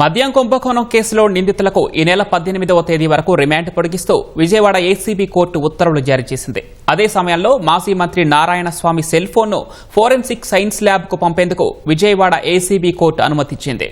మద్యం కుంభకోణం కేసులో నిందితులకు ఈ నెల పద్దెనిమిదవ తేదీ వరకు రిమాండ్ పొడిగిస్తూ విజయవాడ ఏసీబీ కోర్టు ఉత్తర్వులు జారీ చేసింది. అదే సమయంలో మాజీ మంత్రి నారాయణ స్వామి సెల్ ఫోన్ను ఫోరెన్సిక్ సైన్స్ ల్యాబ్కు పంపేందుకు విజయవాడ ఏసీబీ కోర్టు అనుమతిచ్చింది.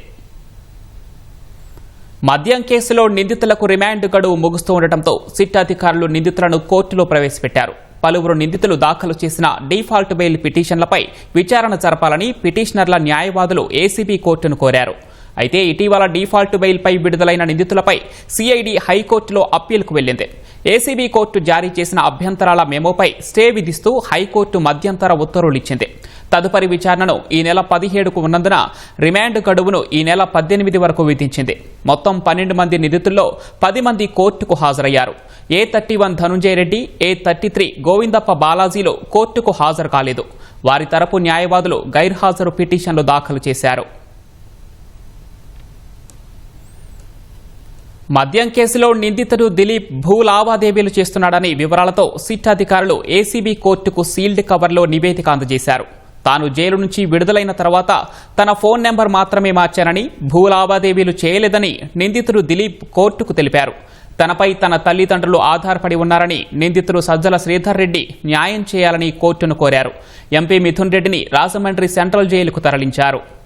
మద్యం కేసులో నిందితులకు రిమాండ్ గడువు ముగుస్తూ ఉండటంతో సిట్ అధికారులు నిందితులను కోర్టులో ప్రవేశపెట్టారు. పలువురు నిందితులు దాఖలు చేసిన డీఫాల్ట్ బెయిల్ పిటిషన్లపై విచారణ జరపాలని పిటిషనర్ల న్యాయవాదులు ఏసీబీ కోర్టును కోరారు. అయితే ఇటీవల డిఫాల్ట్ బెయిల్పై విడుదలైన నిందితులపై సిఐడి హైకోర్టులో అప్పీల్కు వెళ్ళింది ఏసీబీ కోర్టు జారీ చేసిన అభ్యంతరాల మెమోపై స్టే విధిస్తూ హైకోర్టు మధ్యంతర ఉత్తర్వులు ఇచ్చింది. తదుపరి విచారణను ఈ నెల పదిహేడుకు ఉన్నందున రిమాండ్ గడువును ఈ నెల పద్దెనిమిది వరకు విధించింది. మొత్తం పన్నెండు మంది నిందితుల్లో పది మంది కోర్టుకు హాజరయ్యారు. A thirty one Dhanunjaya Reddy A thirty three Govindappa బాలాజీలు కోర్టుకు హాజరు కాలేదు. వారి తరపు న్యాయవాదులు గైర్హాజరు పిటిషన్లు దాఖలు చేశారు. మద్యం కేసులో నిందితుడు దిలీప్ భూ లావాదేవీలు చేస్తున్నాడని వివరాలతో సిట్ అధికారులు ఏసీబీ కోర్టుకు సీల్డ్ కవర్లో నివేదిక అందజేశారు. తాను జైలు నుంచి విడుదలైన తర్వాత తన ఫోన్ నెంబర్ మాత్రమే మార్చానని భూ లావాదేవీలు చేయలేదని నిందితుడు దిలీప్ కోర్టుకు తెలిపారు. తనపై తన తల్లిదండ్రులు ఆధారపడి ఉన్నారని నిందితుడు సజ్జల శ్రీధర్ రెడ్డి న్యాయం చేయాలని కోర్టును కోరారు. ఎంపీ మిథున్ రెడ్డిని రాజమండ్రి సెంట్రల్ జైలుకు తరలించారు.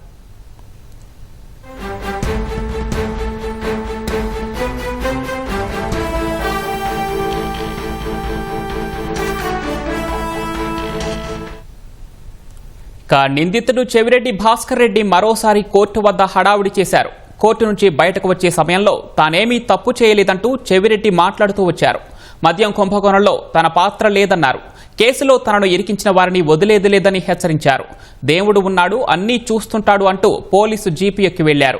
ఇక నిందితుడు చెవిరెడ్డి భాస్కర్ రెడ్డి మరోసారి కోర్టు వద్ద హడావుడి చేశారు. కోర్టు నుంచి బయటకు వచ్చే సమయంలో తానేమీ తప్పు చేయలేదంటూ చెవిరెడ్డి మాట్లాడుతూ వచ్చారు. మద్యం కుంభకోణంలో తన పాత్ర లేదన్నారు. కేసులో తనను ఇరికించిన వారిని వదిలేది లేదని హెచ్చరించారు. దేవుడు ఉన్నాడు అన్నీ చూస్తుంటాడు అంటూ పోలీసు జీపీ ఎక్కి వెళ్ళారు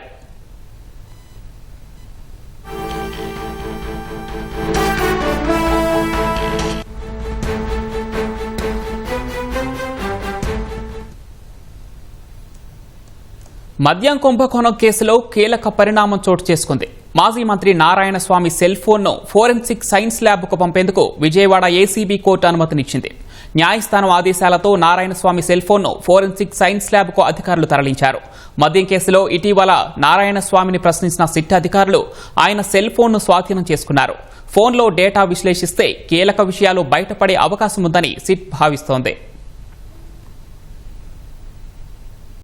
మద్యం కుంభకోణం కేసులో కీలక పరిణామం చోటు చేసుకుంది. మాజీ మంత్రి నారాయణ స్వామి సెల్ ఫోన్ను ఫోరెన్సిక్ సైన్స్ ల్యాబ్కు పంపేందుకు విజయవాడ ఏసీబీ కోర్టు అనుమతినిచ్చింది. న్యాయస్థానం ఆదేశాలతో నారాయణ స్వామి సెల్ ఫోన్ను ఫోరెన్సిక్ సైన్స్ ల్యాబ్కు అధికారులు తరలించారు. మద్యం కేసులో ఇటీవల నారాయణ స్వామిని ప్రశ్నించిన సిట్ అధికారులు ఆయన సెల్ ఫోన్ను స్వాధీనం చేసుకున్నారు. ఫోన్లో డేటా విశ్లేషిస్తే కీలక విషయాలు బయటపడే అవకాశం ఉందని సిట్ భావిస్తోంది.